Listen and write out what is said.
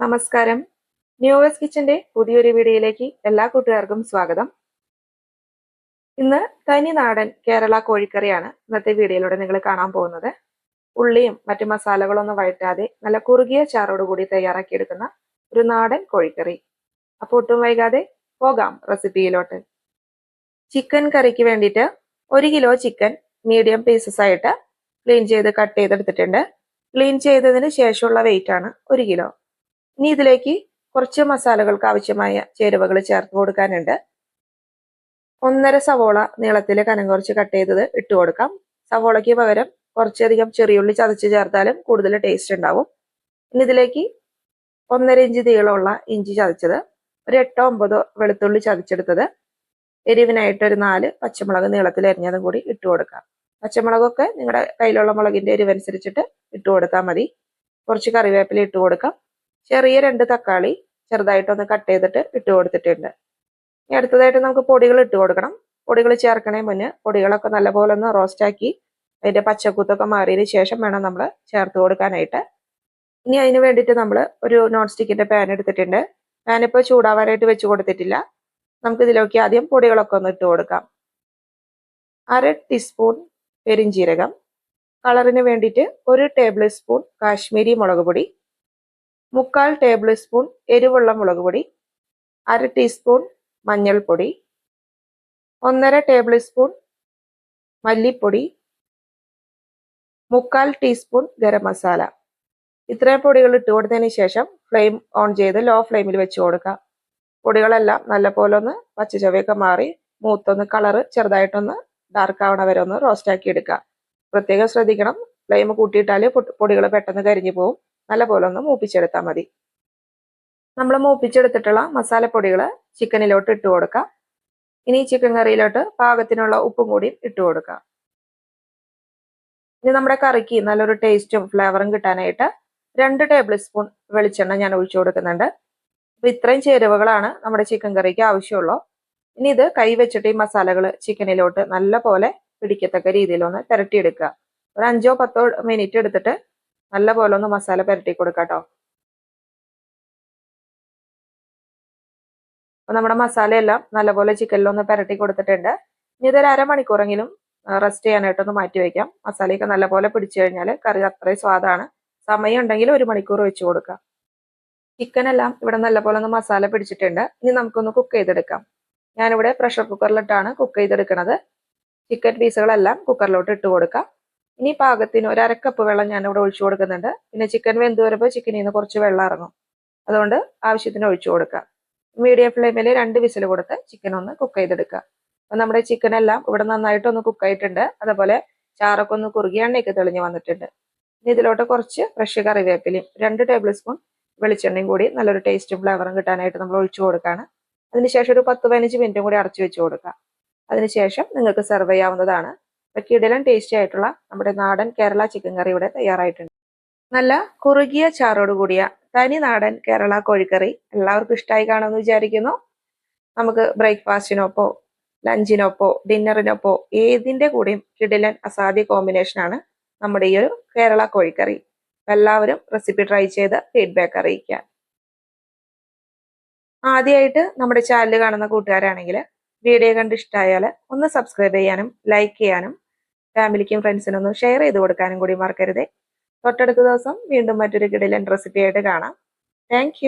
നമസ്കാരം. ന്യൂവേഴ്സ് കിച്ചന്റെ പുതിയൊരു വീഡിയോയിലേക്ക് എല്ലാ കൂട്ടുകാർക്കും സ്വാഗതം. ഇന്ന് തനി നാടൻ കേരള കോഴിക്കറിയാണ് ഇന്നത്തെ വീഡിയോയിലൂടെ നിങ്ങൾ കാണാൻ പോകുന്നത്. ഉള്ളിയും മറ്റു മസാലകളൊന്നും വഴറ്റാതെ നല്ല കുറുകിയ ചാറോട് കൂടി തയ്യാറാക്കിയെടുക്കുന്ന ഒരു നാടൻ കോഴിക്കറി. അപ്പോൾ ഒട്ടും വൈകാതെ പോകാം റെസിപ്പിയിലോട്ട്. ചിക്കൻ കറിക്ക് വേണ്ടിയിട്ട് ഒരു കിലോ ചിക്കൻ മീഡിയം പീസസ് ആയിട്ട് ക്ലീൻ ചെയ്ത് കട്ട് ചെയ്തെടുത്തിട്ടുണ്ട്. ക്ലീൻ ചെയ്തതിന് ശേഷമുള്ള വെയിറ്റ് ആണ് ഒരു കിലോ. ഇനി ഇതിലേക്ക് കുറച്ച് മസാലകൾക്ക് ആവശ്യമായ ചേരുവകൾ ചേർത്ത് കൊടുക്കാനുണ്ട്. ഒന്നര സവോള നീളത്തിൽ കനം കുറച്ച് കട്ട് ചെയ്തത് ഇട്ട് കൊടുക്കാം. സവോളയ്ക്ക് പകരം കുറച്ചധികം ചെറിയുള്ളി ചതച്ച് ചേർത്താലും കൂടുതൽ ടേസ്റ്റ് ഉണ്ടാവും. ഇനി ഇതിലേക്ക് ഒന്നര ഇഞ്ച് നീളമുള്ള ഇഞ്ചി ചതച്ചത് ഒരു എട്ടോ ഒമ്പതോ വെളുത്തുള്ളി ചതച്ചെടുത്തത് എരിവിനായിട്ട് ഒരു നാല് പച്ചമുളക് നീളത്തിൽ എരിഞ്ഞതും കൂടി ഇട്ട് കൊടുക്കാം. പച്ചമുളകൊക്കെ നിങ്ങളുടെ കയ്യിലുള്ള മുളകിന്റെ എരിവനുസരിച്ചിട്ട് ഇട്ട് കൊടുത്താൽ മതി. കുറച്ച് കറിവേപ്പില ഇട്ട് കൊടുക്കാം. ചെറിയ രണ്ട് തക്കാളി ചെറുതായിട്ടൊന്ന് കട്ട് ചെയ്തിട്ട് ഇട്ട് കൊടുത്തിട്ടുണ്ട്. ഇനി അടുത്തതായിട്ട് നമുക്ക് പൊടികൾ ഇട്ട് കൊടുക്കണം. പൊടികൾ ചേർക്കണേ മുന്നേ പൊടികളൊക്കെ നല്ലപോലെ ഒന്ന് റോസ്റ്റാക്കി അതിന്റെ പച്ചക്കൂത്തൊക്കെ മാറിയതിന് ശേഷം വേണം നമ്മൾ ചേർത്ത് കൊടുക്കാനായിട്ട്. ഇനി അതിന് വേണ്ടിയിട്ട് നമ്മൾ ഒരു നോൺ സ്റ്റിക്കിന്റെ പാൻ എടുത്തിട്ടുണ്ട്. പാൻ ഇപ്പോൾ ചൂടാവാനായിട്ട് വെച്ച് കൊടുത്തിട്ടില്ല. നമുക്ക് ഇതിലേക്ക് ആദ്യം പൊടികളൊക്കെ ഒന്ന് ഇട്ട് കൊടുക്കാം. അര ടീസ്പൂൺ പെരിഞ്ചീരകം. കളറിന് വേണ്ടിയിട്ട് ഒരു ടേബിൾ സ്പൂൺ കാശ്മീരി മുളക് പൊടി. മുക്കാൽ ടേബിൾ സ്പൂൺ എരിവുള്ള മുളക് പൊടി അര ടീസ്പൂൺ മഞ്ഞൾപ്പൊടി ഒന്നര ടേബിൾ സ്പൂൺ മല്ലിപ്പൊടി മുക്കാൽ ടീസ്പൂൺ ഗരം മസാല. ഇത്രയും പൊടികൾ ഇട്ട് കൊടുത്തതിന് ശേഷം ഫ്ലെയിം ഓൺ ചെയ്ത് ലോ ഫ്ലെയിമിൽ വെച്ച് കൊടുക്കുക. പൊടികളെല്ലാം നല്ലപോലെ ഒന്ന് പച്ചച്ചവയൊക്കെ മാറി മൂത്തൊന്ന് കളറ് ചെറുതായിട്ടൊന്ന് ഡാർക്ക് ആവണ വരെ ഒന്ന് റോസ്റ്റാക്കി എടുക്കുക. പ്രത്യേകം ശ്രദ്ധിക്കണം. ഫ്ലെയിം കൂട്ടിയിട്ടാൽ പൊടികൾ പെട്ടെന്ന് കരിഞ്ഞു പോകും നല്ലപോലെ ഒന്ന് മൂപ്പിച്ചെടുത്താൽ മതി. നമ്മൾ മൂപ്പിച്ചെടുത്തിട്ടുള്ള മസാലപ്പൊടികൾ ചിക്കനിലോട്ട് ഇട്ട് കൊടുക്കാം. ഇനി ചിക്കൻ കറിയിലോട്ട് പാകത്തിനുള്ള ഉപ്പും കൂടി ഇട്ട് കൊടുക്കാം. ഇനി നമ്മുടെ കറിക്ക് നല്ലൊരു ടേസ്റ്റും ഫ്ലേവറും കിട്ടാനായിട്ട് രണ്ട് ടേബിൾ സ്പൂൺ വെളിച്ചെണ്ണ ഞാൻ ഒഴിച്ചു കൊടുക്കുന്നുണ്ട്. അപ്പം ഇത്രയും ചേരുവകളാണ് നമ്മുടെ ചിക്കൻ കറിക്ക് ആവശ്യമുള്ളൂ. ഇനി ഇത് കൈ വെച്ചിട്ട് ഈ മസാലകൾ ചിക്കനിലോട്ട് നല്ല പോലെ പിടിക്കത്തക്ക രീതിയിലൊന്ന് തിരട്ടിയെടുക്കുക ഒരു അഞ്ചോ പത്തോ മിനിറ്റ് എടുത്തിട്ട് നല്ല പോലെ ഒന്ന് മസാല പുരട്ടി കൊടുക്കാം കേട്ടോ അപ്പൊ നമ്മുടെ മസാലയെല്ലാം നല്ലപോലെ ചിക്കനിലൊന്ന് പുരട്ടി കൊടുത്തിട്ടുണ്ട്. ഇനി ഇതൊരു അരമണിക്കൂറെങ്കിലും റെസ്റ്റ് ചെയ്യാനായിട്ടൊന്ന് മാറ്റി വയ്ക്കാം. മസാലയൊക്കെ നല്ലപോലെ പിടിച്ചു കഴിഞ്ഞാൽ കറി അത്രയും സ്വാദാണ്. സമയം ഉണ്ടെങ്കിൽ ഒരു മണിക്കൂർ വെച്ച് കൊടുക്കാം. ചിക്കൻ എല്ലാം ഇവിടെ നല്ലപോലെ ഒന്ന് മസാല പിടിച്ചിട്ടുണ്ട്. ഇനി നമുക്കൊന്ന് കുക്ക് ചെയ്തെടുക്കാം. ഞാനിവിടെ പ്രഷർ കുക്കറിലിട്ടാണ് കുക്ക് ചെയ്തെടുക്കുന്നത് ചിക്കൻ പീസുകളെല്ലാം കുക്കറിലോട്ട് ഇട്ട് കൊടുക്കാം. ഇനി പാകത്തിന് ഒരു അരക്കപ്പ് വെള്ളം ഞാൻ ഇവിടെ ഒഴിച്ചു കൊടുക്കുന്നുണ്ട്. പിന്നെ ചിക്കൻ വെന്ത് വരുമ്പോൾ ചിക്കനിൽ നിന്ന് കുറച്ച് വെള്ളം ഇറങ്ങും. അതുകൊണ്ട് ആവശ്യത്തിന് ഒഴിച്ചു കൊടുക്കാം മീഡിയം ഫ്ലെയിമിൽ രണ്ട് വിസിൽ കൊടുത്ത് ചിക്കൻ ഒന്ന് കുക്ക് ചെയ്തെടുക്കുക. അപ്പം നമ്മുടെ ചിക്കൻ എല്ലാം ഇവിടെ നന്നായിട്ടൊന്ന് കുക്ക് ആയിട്ടുണ്ട്. അതുപോലെ ചാറൊക്കെ ഒന്ന് കുറുകി എണ്ണയൊക്കെ തെളിഞ്ഞ് വന്നിട്ടുണ്ട്. ഇനി ഇതിലോട്ട് കുറച്ച് ഫ്രഷ് കറിവേപ്പിലയും രണ്ട് ടേബിൾ സ്പൂൺ വെളിച്ചെണ്ണയും കൂടി നല്ലൊരു ടേസ്റ്റും ഫ്ലേവറും കിട്ടാനായിട്ട് നമ്മൾ ഒഴിച്ചു കൊടുക്കുകയാണ്. അതിനുശേഷം ഒരു പത്ത് പതിനഞ്ച് മിനിറ്റും കൂടി അടച്ചു വെച്ച് കൊടുക്കുക. അതിനുശേഷം നിങ്ങൾക്ക് സെർവ് ചെയ്യാവുന്നതാണ് കിടിലൻ ടേസ്റ്റി ആയിട്ടുള്ള നമ്മുടെ നാടൻ കേരള ചിക്കൻ കറി ഇവിടെ തയ്യാറായിട്ടുണ്ട്. നല്ല കുറുകിയ ചാറോട് കൂടിയ തനി നാടൻ കേരള കോഴിക്കറി എല്ലാവർക്കും ഇഷ്ടമായി കാണുമെന്ന് വിചാരിക്കുന്നു. നമുക്ക് ബ്രേക്ക്ഫാസ്റ്റിനൊപ്പോ ലഞ്ചിനൊപ്പോ ഡിന്നറിനൊപ്പോ ഏതിന്റെ കൂടെയും കിടിലൻ അസാധ്യ കോമ്പിനേഷനാണ് നമ്മുടെ ഈ ഒരു കേരള കോഴിക്കറി. എല്ലാവരും റെസിപ്പി ട്രൈ ചെയ്ത് ഫീഡ്ബാക്ക് അറിയിക്കുക. ആദ്യമായിട്ട് നമ്മുടെ ചാനൽ കാണുന്ന കൂട്ടുകാരാണെങ്കിൽ വീഡിയോ കണ്ട് ഇഷ്ടമായാൽ ഒന്ന് സബ്സ്ക്രൈബ് ചെയ്യാനും ലൈക്ക് ചെയ്യാനും ഫാമിലിക്കും ഫ്രണ്ട്സിനും ഷെയർ ചെയ്ത് കൊടുക്കാനും കൂടി മറക്കരുതേ. തൊട്ടടുത്ത ദിവസം വീണ്ടും മറ്റൊരു കിടിലൻ റെസിപ്പി ആയിട്ട് കാണാം. താങ്ക്